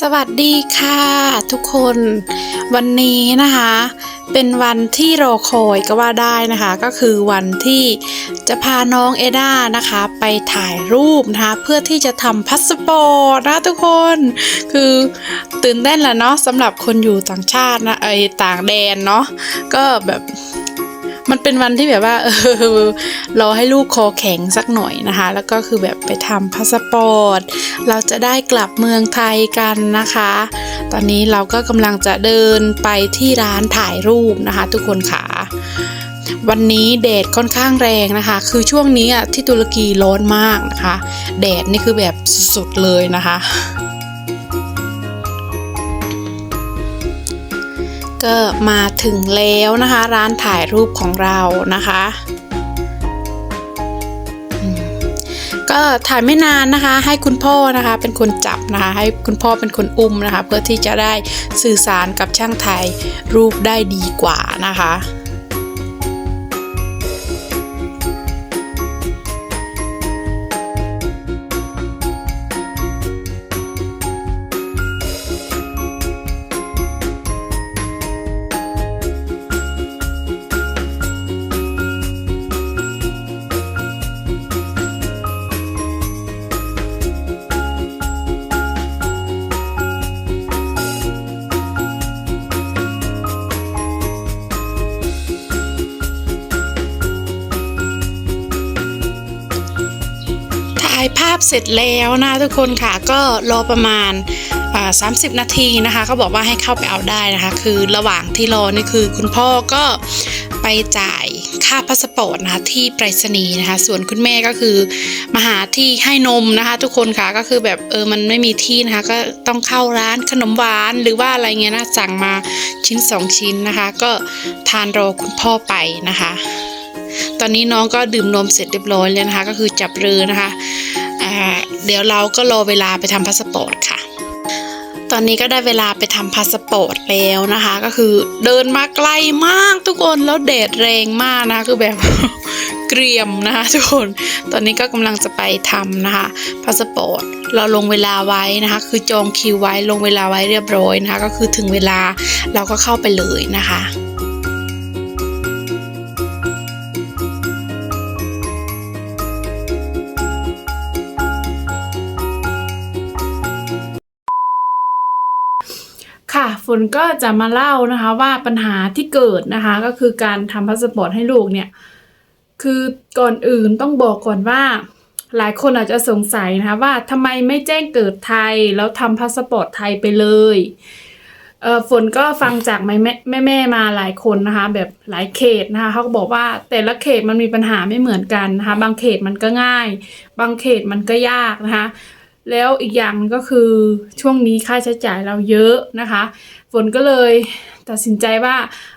สวัสดีค่ะทุกคน วันนี้นะคะ เป็นวันที่รอคอยก็ว่าได้นะคะ ก็คือวันที่จะพาน้องเอด้านะคะ ไปถ่ายรูปนะคะ เพื่อที่จะทำพาสปอร์ตนะทุกคน คือตื่นเต้นแหละเนาะสำหรับคนอยู่ต่างชาตินะเอต่างแดนเนาะก็แบบ มันเป็นวันที่แบบว่าเออรอให้ลูกคอแข็งสักหน่อยนะคะ แล้วก็คือแบบไปทำพาสปอร์ต เราจะได้กลับเมืองไทยกันนะคะ ตอนนี้เราก็กำลังจะเดินไปที่ร้านถ่ายรูปนะคะ ทุกคนค่ะวันนี้แดดค่อนข้างแรงนะคะ คือช่วงนี้อะที่ตุรกีร้อนมากนะคะ แดดนี่คือแบบสุดๆเลยนะคะ ก็มาถึงแล้วนะคะ ร้านถ่ายรูปของเรานะคะก็ถ่ายไม่นานนะคะ ให้คุณพ่อนะคะเป็นคนจับนะคะ ให้คุณพ่อเป็นคนอุ้มนะคะ เพื่อที่จะได้สื่อสารกับช่างถ่ายรูปได้ดีกว่านะคะ เสร็จแล้วนะทุกคนค่ะก็รอประมาณ30นาทีนะคะเขาบอกว่าให้เข้าไปเอาได้นะคะ คือระหว่างที่รอนี่คือคุณพ่อก็ไปจ่ายค่าพาสปอร์ตนะคะที่ไปรษณีย์นะคะ ส่วนคุณแม่ก็คือมาหาที่ให้นมนะคะ ทุกคนค่ะก็คือแบบเออมันไม่มีที่นะคะ ก็ต้องเข้าร้านขนมหวานหรือว่าอะไรเงี้ยนะสั่งมาชิ้น 2 ชิ้นนะคะ ก็ทานรอคุณพ่อไปนะคะ ตอนนี้น้องก็ดื่มนมเสร็จเรียบร้อยแล้วนะคะ ก็คือจับเรือนะคะ เดี๋ยวเราก็รอเวลาไปทำพาสปอร์ตค่ะ ตอนนี้ก็ได้เวลาไปทำพาสปอร์ตแล้วนะคะ ก็คือเดินมาไกลมากทุกคนแล้วแดดแรงมากนะคือแบบเกรียมนะคะทุกคน ตอนนี้ก็กำลังจะไปทำนะคะพาสปอร์ตเราลงเวลาไว้นะคะ คือจองคิวไว้ลงเวลาไว้เรียบร้อยนะคะ ก็คือถึงเวลาเราก็เข้าไปเลยนะคะ ค่ะฝนก็จะมาเล่านะคะว่าปัญหาที่เกิดนะคะก็คือการทำพาสปอร์ตให้ลูกเนี่ยคือก่อนอื่นต้องบอกก่อนว่า หลายคนอาจจะสงสัยนะคะว่าทำไมไม่แจ้งเกิดไทยแล้วทำพาสปอร์ตไทยไปเลยเออฝนก็ฟังจากแม่แม่แม่แมมาหลายคนนะคะ แบบหลายเขตนะคะเขาก็บอกว่าแต่ละเขตมันมีปัญหาไม่เหมือนกันนะคะ บางเขตมันก็ง่าย บางเขตมันก็ยากนะคะ แล้วอีกอย่างก็คือช่วงนี้ค่าใช้จ่ายเราเยอะนะคะ ฝนก็เลยตัดสินใจว่า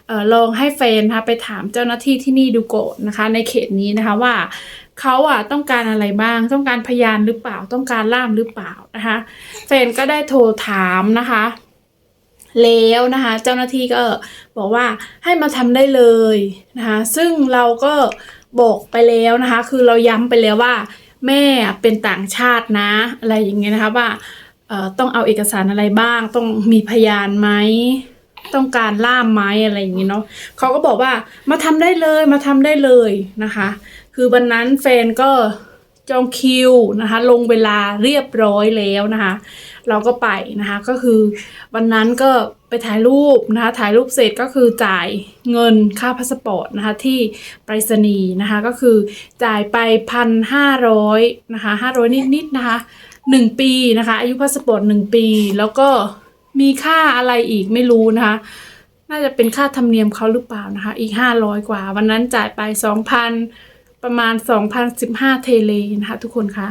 ออลองให้แฟนนะคะไปถามเจ้าหน้าที่ที่นี่ดูก่อนนะคะ ในเขตนี้นะคะว่าเขาอะต้องการอะไรบ้าง ต้องการพยานหรือเปล่า ต้องการล่ามหรือเปล่านะคะแฟนก็ได้โทรถามนะคะแล้วนะคะเจ้าหน้าที่ก็บอกว่าให้มาทำได้เลยนะคะซึ่งเราก็บอกไปแล้วนะคะ คือเราย้ำไปแล้วว่า แม่เป็นต่างชาตินะ อะไรอย่างเงี้ยนะคะว่าต้องเอาเอกสารอะไรบ้าง ต้องมีพยานไหมต้องการล่ามไหมอะไรอย่างเงี้ยเนาะเขาก็บอกว่ามาทำได้เลยมาทำได้เลยนะคะ คือวันนั้นแฟนก็จองคิวนะคะ ลงเวลาเรียบร้อยแล้วนะคะ เราก็ไปนะคะ ก็คือวันนั้นก็ไปถ่ายรูปนะคะ ถ่ายรูปเสร็จก็คือจ่ายเงินค่าพาสปอร์ตนะคะที่ไปรษณีย์นะคะ ก็คือจ่ายไปพันห้าร้อยนะคะห้าร้อยนิดๆนะคะหนึ่งปีนะคะ อายุพาสปอร์ตหนึ่งปี แล้วก็มีค่าอะไรอีกไม่รู้นะคะ น่าจะเป็นค่าธรรมเนียมเขาหรือเปล่านะคะ อีกห้าร้อยกว่า วันนั้นจ่ายไปสองพันประมาณสองพันสิบห้าเทเลนะคะทุกคนคะ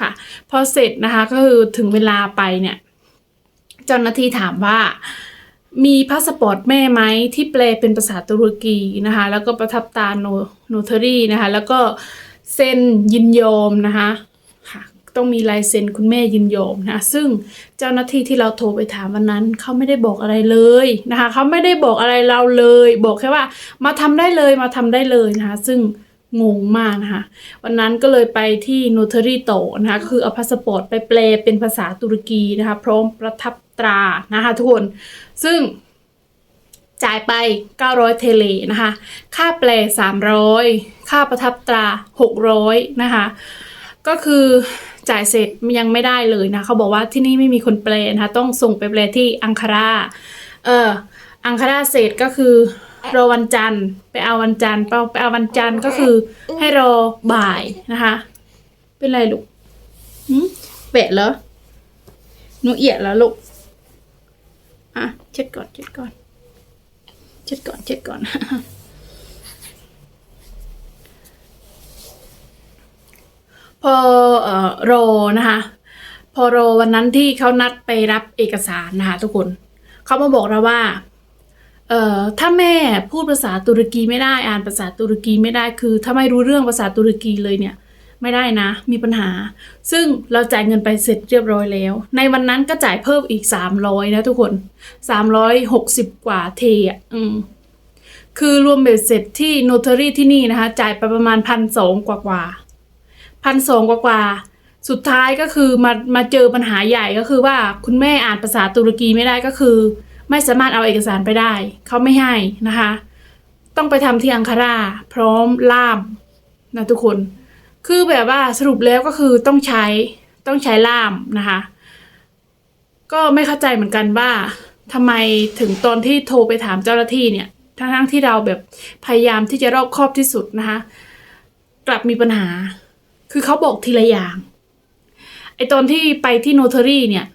ค่ะ พอเสร็จนะคะก็คือถึงเวลาไปเนี่ยเจ้าหน้าที่ถามว่ามีพาสปอร์ตแม่ไหมที่แปลเป็นภาษาตุรกีนะคะ แล้วก็ประทับตาโนโนเทอรี่นะคะ แล้วก็เซ็นยินยอมนะคะค่ะ ต้องมีลายเซ็นคุณแม่ยินยอมนะซึ่งเจ้าหน้าที่ที่เราโทรไปถามวันนั้นเขาไม่ได้บอกอะไรเลยนะคะเขาไม่ได้บอกอะไรเราเลย บอกแค่ว่ามาทำได้เลยมาทำได้เลยนะคะ ซึ่ง งงมากนะคะ วันนั้นก็เลยไปที่โนเทอรี่โตนะคะคือเอาพาสปอร์ตไปแปลเป็นภาษาตุรกีนะคะ พร้อมประทับตรานะคะทุกคน ซึ่งจ่ายไป 900 เทเลนะคะ ค่าแปล 300 ค่าประทับตรา 600 นะคะ ก็คือจ่ายเสร็จยังไม่ได้เลยนะ เขาบอกว่าที่นี่ไม่มีคนแปลนะคะ ต้องส่งไปแปลที่อังคาราเอออังคาราเสร็จก็คือ รอวันจันทร์ ไปเอาวันจันทร์ไปเอาวันจันทร์ก็คือ ให้รอบ่ายนะคะ เป็นไรลูกหืมแปะเหรอหนูเอียดแล้วลูกอะเช็ดก่อนเช็ดก่อนเช็ดก่อนเช็ดก่อนพอเอ่อรอนะคะ พอรอวันนั้นที่เขานัดไปรับเอกสารนะคะทุกคนเขามาบอกเราว่า เอ่อถ้าแม่พูดภาษาตุรกีไม่ได้อ่านภาษาตุรกีไม่ได้คือ ถ้าไม่รู้เรื่องภาษาตุรกีเลยเนี่ยไม่ได้นะ มีปัญหา ซึ่งเราจ่ายเงินไปเสร็จเรียบร้อยแล้ว ในวันนั้นก็จ่ายเพิ่มอีก 300 นะทุกคน 360 กว่าเทอะอืมคือรวมเบ็ดเสร็จที่โนเทอรี่ที่นี่นะคะ จ่ายไปประมาณพันสองกว่ากว่าพันสองกว่ากว่าสุดท้ายก็คือมามาเจอปัญหาใหญ่ก็คือว่าคุณแม่อ่านภาษาตุรกีไม่ได้ก็คือ ไม่สามารถเอาเอกสารไปได้ เขาไม่ให้นะคะ ต้องไปทำที่อังคาราพร้อมล่ามนะทุกคน คือแบบว่าสรุปแล้วก็คือต้องใช้ต้องใช้ล่ามนะคะ ก็ไม่เข้าใจเหมือนกันว่าทำไมถึงตอนที่โทรไปถามเจ้าหน้าที่เนี่ยทั้งๆที่เราแบบพยายามที่จะรอบคอบที่สุดนะคะ กลับมีปัญหา คือเขาบอกทีละอย่างไอตอนที่ไปที่โนเทอรี่เนี่ย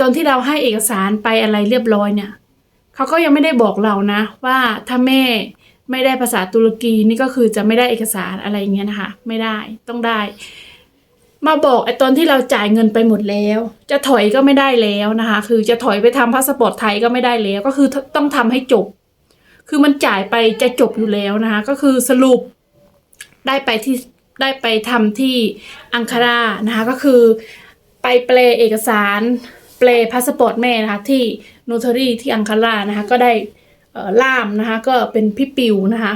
ตอนที่เราให้เอกสารไปอะไรเรียบร้อยเนี่ยเขาก็ยังไม่ได้บอกเรานะ ว่าถ้าแม่ไม่ได้ภาษาตุรกีนี่ก็คือจะไม่ได้เอกสารอะไรอย่างเงี้ยนะคะ ไม่ได้ต้องได้ มาบอกไอตอนที่เราจ่ายเงินไปหมดแล้ว จะถอยก็ไม่ได้แล้วนะคะ คือจะถอยไปทำพาสปอร์ตไทยก็ไม่ได้แล้ว ก็คือต้องทำให้จบ คือมันจ่ายไปจะจบอยู่แล้วนะคะ ก็คือสรุปได้ไปที่ได้ไปทำที่อังคารานะคะ ก็คือไปแปลเอกสาร แปลพาสปอร์ตแม่นะคะที่โนเทอรี่ที่อังคารานะคะก็ได้ล่ามนะคะก็เป็นพี่ปิวนะคะ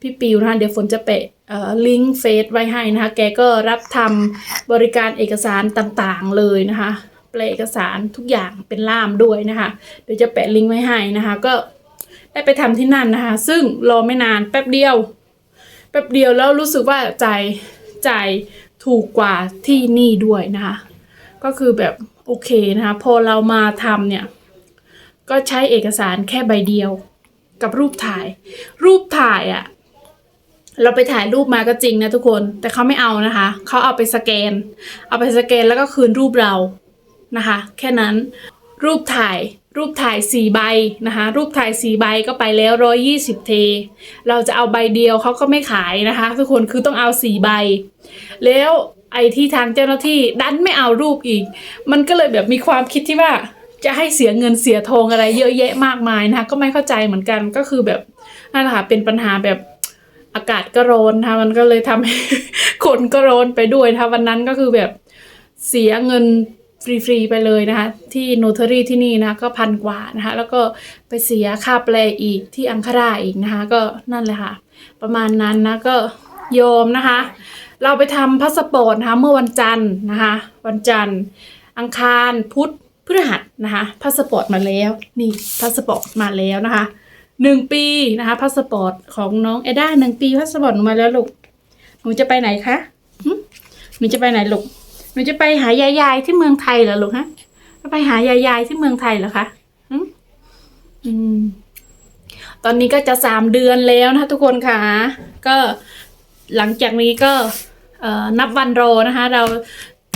พี่ปิวนะคะเดี๋ยวฝนจะแปะลิงก์เฟซไว้ให้นะคะแกก็รับทำบริการเอกสารต่างๆเลยนะคะแปลเอกสารทุกอย่างเป็นล่ามด้วยนะคะเดี๋ยวจะแปะลิงก์ไว้ให้นะคะก็ได้ไปทำที่นั่นนะคะ ซึ่งรอไม่นานแป๊บเดียว แป๊บเดียวแล้วรู้สึกว่าจ่ายจ่ายถูกกว่าที่นี่ด้วยนะคะ ก็คือแบบโอเคนะคะ พอเรามาทำเนี่ย ก็ใช้เอกสารแค่ใบเดียว กับรูปถ่าย รูปถ่ายอะ่ะ เราไปถ่ายรูปมาก็จริงนะทุกคน แต่เขาไม่เอานะคะ เขาเอาไปสแกน เอาไปสแกนแล้วก็คืนรูปเรานะคะ แค่นั้น รูปถ่ายรูปถ่ายสี่ใบนะคะ รูปถ่ายสี่ใบก็ไปแล้วร้อยี่สิบเท เราจะเอาใบเดียวเขาก็ไม่ขายนะคะ ทุกคนคือต้องเอาสี่ใบ แล้ว ไอ้ที่ทางเจ้าหน้าที่ดันไม่เอารูปอีก มันก็เลยแบบมีความคิดที่ว่าจะให้เสียเงินเสียทองอะไรเยอะแยะมากมายนะคะก็ไม่เข้าใจเหมือนกันก็คือแบบนั่นแหละค่ะเป็นปัญหาแบบอากาศก็ร้อนนะคะมันก็เลยทำให้คนก็ร้อนไปด้วยนะคะวันนั้นก็คือแบบเสียเงินฟรีๆไปเลยนะคะ ที่โนเทอรี่ที่นี่นะคะก็พันกว่านะคะแล้วก็ไปเสียค่าแปลอีกที่อังคาราอีกนะคะ ก็นั่นแหละค่ะ ประมาณนั้นนะก็ยอมนะคะ เราไปทำพาสปอร์ตนะคะเมื่อวันจันทร์นะคะวันจันทร์ อังคารพุธพฤหัสนะคะพาสปอร์ตมาแล้วนี่พาสปอร์ตมาแล้วนะคะหนึ่งปีนะคะพาสปอร์ตของน้องเอด้าหนึ่งปีพาสปอร์ตมาแล้วลูกหนูจะไปไหนคะหนูจะไปไหนลูกหนูจะไปหายายายที่เมืองไทยเหรอลูกฮะไปหายายายที่เมืองไทยเหรอคะหึอืมตอนนี้ก็จะสามเดือนแล้วนะคะทุกคนค่ะ ก็หลังจากนี้ก็ นับวันรอนะคะ เรา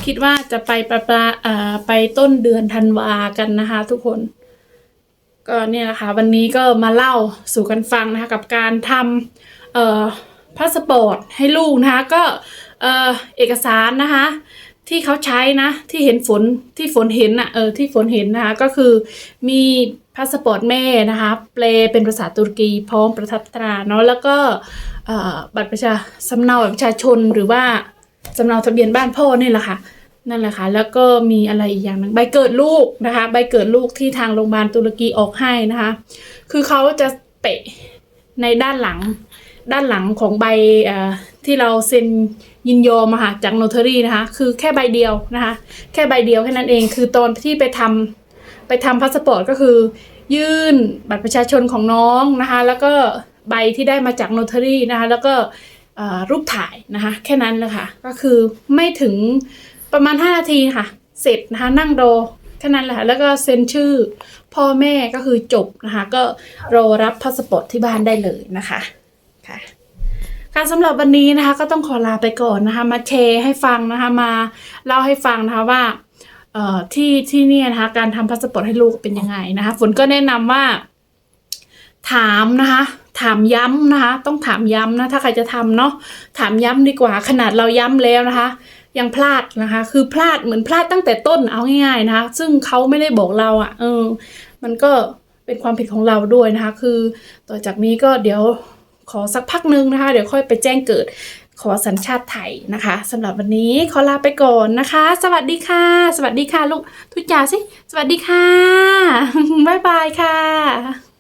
คิดว่าจะไปประปาไปต้นเดือนธันวากันนะคะ ทุกคน ก็เนี่ยแหละค่ะวันนี้ก็มาเล่าสู่กันฟังนะคะ กับการทำพาสปอร์ตให้ลูกนะคะ ก็เออเอกสารนะคะ ที่เขาใช้นะ ที่เห็นฝนที่ฝนเห็นอะเออที่ฝนเห็นนะคะ ก็คือมี พาสปอร์ตแม่นะคะแปลเป็นภาษาตุรกีพร้อมประทับตราเนาะแล้วก็บัตรประชาสำเนาบัตรประชาชนหรือว่าสำเนาทะเบียนบ้านพ่อนี่แหละค่ะนั่นแหละค่ะแล้วก็มีอะไรอีกอย่างหนึงใบเกิดลูกนะคะใบเกิดลูกที่ทางโรงพยาบาลตุรกีออกให้นะคะ คือเขาจะเปะในด้านหลังด้านหลังของใบที่เราเซ็นยินยอมค่ะจากโนเทอรี่นะคะ คือแค่ใบเดียวนะคะ แค่ใบเดียวแค่นั้นเองคือตอนที่ไปทำ ไปทำพาสปอร์ตก็คือ ยื่นบัตรประชาชนของน้องนะคะ แล้วก็ใบที่ได้มาจากโนเทอรี่นะคะ แล้วก็รูปถ่ายนะคะ แค่นั้นเลยค่ะ ก็คือไม่ถึงประมาณ 5 นาทีค่ะ เสร็จนะคะ นั่งรอแค่นั้นแหละค่ะแล้วก็เซ็นชื่อพ่อแม่ก็คือจบนะคะ ก็รอรับพาสปอร์ตที่บ้านได้เลยนะคะค่ะการสำหรับวันนี้นะคะ ก็ต้องขอลาไปก่อนนะคะ มาแชร์ให้ฟังนะคะ มาเล่าให้ฟังนะคะว่า เอ่อที่ที่เนี่ยนะคะ การทำพาสปอร์ตให้ลูกเป็นยังไงนะคะฝนก็แนะนำว่า ถามนะคะ ถามย้ำนะคะ ต้องถามย้ำนะ ถ้าใครจะทำเนาะถามย้ำดีกว่า ขนาดเราย้ำแล้วนะคะ ยังพลาดนะคะ คือพลาดเหมือนพลาดตั้งแต่ต้นเอาง่ายๆนะคะ ซึ่งเขาไม่ได้บอกเราอะ่ะ เออ มันก็เป็นความผิดของเราด้วยนะคะ คือ ต่อจากนี้ก็เดี๋ยวขอสักพักนึงนะคะ เดี๋ยวค่อยไปแจ้งเกิด ขอสัญชาติไทยนะคะสำหรับวันนี้ขอลาไปก่อนนะคะ สวัสดีค่ะ สวัสดีค่ะลูกทุกจ่าสิ สวัสดีค่ะ บ๊ายบายค่ะ